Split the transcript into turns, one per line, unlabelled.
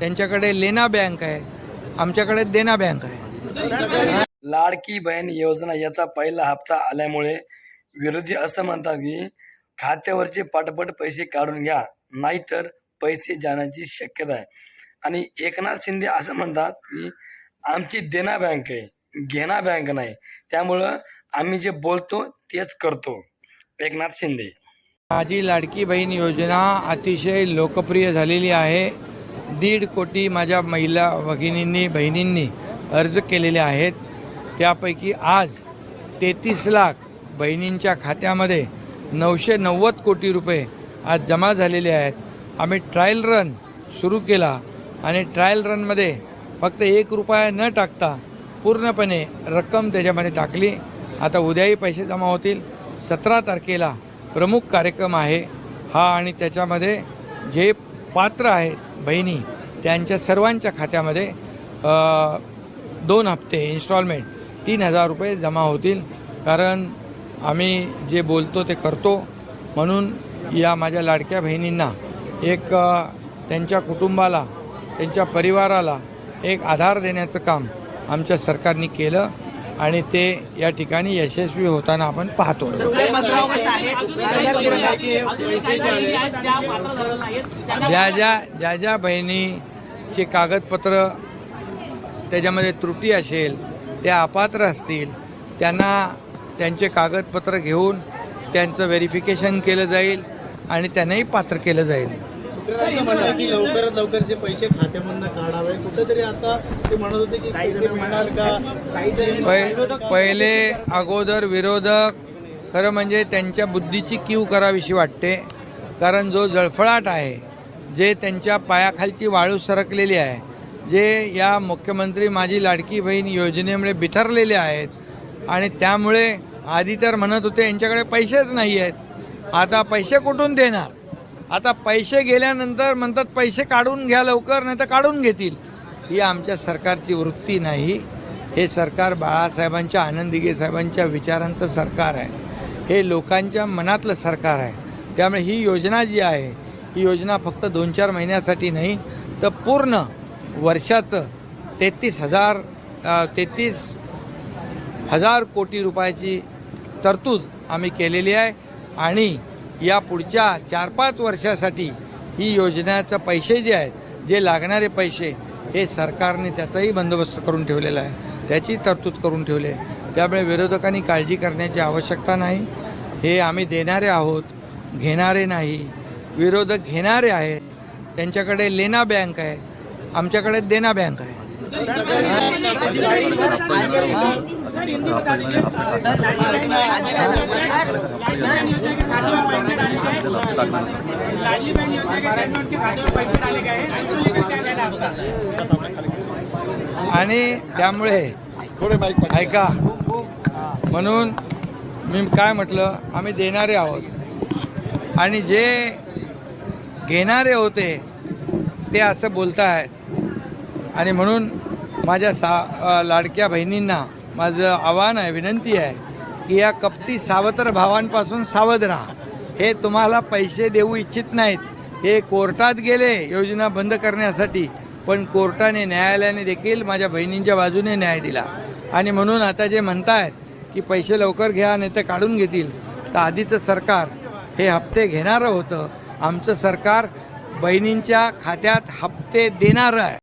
त्यांच्याकडे लेना बँक आहे. आमच्याकडे देना बँक आहे.
लाडकी बहीण योजना याचा पहिला हप्ता आल्यामुळे विरोधी असं म्हणतात की खात्यावरचे पटपट पैसे काढून घ्या नाहीतर पैसे जाण्याची शक्यता आहे. आणि एकनाथ शिंदे असं म्हणतात की आमची देना बँक आहे घेना बँक नाही. त्यामुळं आम्ही जे बोलतो तेच करतो. एकनाथ शिंदे.
माझी लाडकी बहीण योजना अतिशय लोकप्रिय झालेली आहे. दीड कोटी माझ्या महिला भगिनींनी बहिणींनी अर्ज केलेले आहेत. त्यापैकी आज तेहतीस लाख बहिणींच्या खात्यामध्ये नऊशे नव्वद कोटी रुपये आज जमा झालेले आहेत. आम्ही ट्रायल रन सुरू केला आणि ट्रायल रनमध्ये फक्त एक रुपया न टाकता पूर्णपणे रक्कम त्याच्यामध्ये टाकली. आता उद्याही पैसे जमा होतील. सतरा तारखेला प्रमुख कार्यक्रम आहे. हा आणि त्याच्यामध्ये जे पात्र आहेत बहिणी त्यांच्या सर्वांच्या खात्यामध्ये दोन हप्ते इन्स्टॉलमेंट तीन हजार रुपये जमा होतील. कारण आम्ही जे बोलतो ते करतो. म्हणून या माझ्या लाडक्या बहिणींना एक त्यांच्या कुटुंबाला त्यांच्या परिवाराला एक आधार देण्याचं काम आमच्या सरकारने केलं. आणि ते या ठिकाणी यशस्वी होताना आपण पाहतो ज्या ज्या ज्या ज्या बहिणीचे कागदपत्र त्याच्यामध्ये त्रुटी असेल त्या अपात्र असतील त्यांना त्यांचे कागदपत्र घेऊन त्यांचं व्हेरिफिकेशन केलं जाईल आणि त्यांनाही पात्र केलं जाईल.
की लवकरात लवकरचे पैसे खात्यामधनं काढावे कुठेतरी आता ते म्हणत होते की पैसे मिळणार का?
पहिले अगोदर विरोधक खरं म्हणजे त्यांच्या बुद्धीची कीव करावीशी वाटते कारण जो जळफळाट आहे जे त्यांच्या पायाखालची वाळू सरकलेली आहे जे या मुख्यमंत्री माझी लाडकी बहीण योजनेमुळे बिथरलेले आहेत आणि त्यामुळे आधी तर म्हणत होते यांच्याकडे पैसेच नाही आहेत आता पैसे कुठून देणार? आता पैसे गेल्यानंतर म्हणतात पैसे काढून घ्या लवकर नाही तर काढून घेतील. ही आमच्या सरकारची वृत्ती नाही. हे सरकार बाळासाहेबांच्या आनंद साहेबांच्या विचारांचं सरकार आहे. हे लोकांच्या मनातलं सरकार आहे. त्यामुळे ही योजना जी आहे ही योजना फक्त दोन चार महिन्यासाठी नाही तर पूर्ण वर्षाचं तेहतीस हजार तेहतीस हजार कोटी रुपयाची तरतूद आम्ही केलेली आहे. आणि या पुढच्या चार पाच वर्षासाठी ही योजनेचं पैसे जे आहेत जे लागणारे पैसे हे सरकारने त्याचाही बंदोबस्त करून ठेवलेला आहे त्याची तरतूद करून ठेवली आहे त्यामुळे विरोधकांनी काळजी करण्याची आवश्यकता नाही हे आम्ही देणारे आहोत घेणारे नाही विरोधक घेणारे आहेत त्यांच्याकडे लेना बँक आहे आमच्याकडे देना बँक आहे आणि त्यामुळे ऐका म्हणून मी काय म्हटलं आम्ही देणारे आहोत. आणि जे घेणारे होते ते असं बोलत आहेत आणि म्हणून माझ्या सा लाडक्या बहिणींना माझं आव्हान आहे विनंती आहे की या कपटी सावत्र भावांपासून सावध राहा. हे तुम्हाला पैसे देऊ इच्छित नाहीत. हे कोर्टात गेले योजना बंद करण्यासाठी. पण कोर्टाने न्यायालयाने देखील माझ्या बहिणींच्या बाजूने न्याय दिला. आणि म्हणून आता जे म्हणतायत की पैसे लवकर घ्या नाही तर काढून घेतील तर आधीचं सरकार हे हप्ते घेणारं होतं. आमचं सरकार बहिणींच्या खात्यात हप्ते देणारं आहे.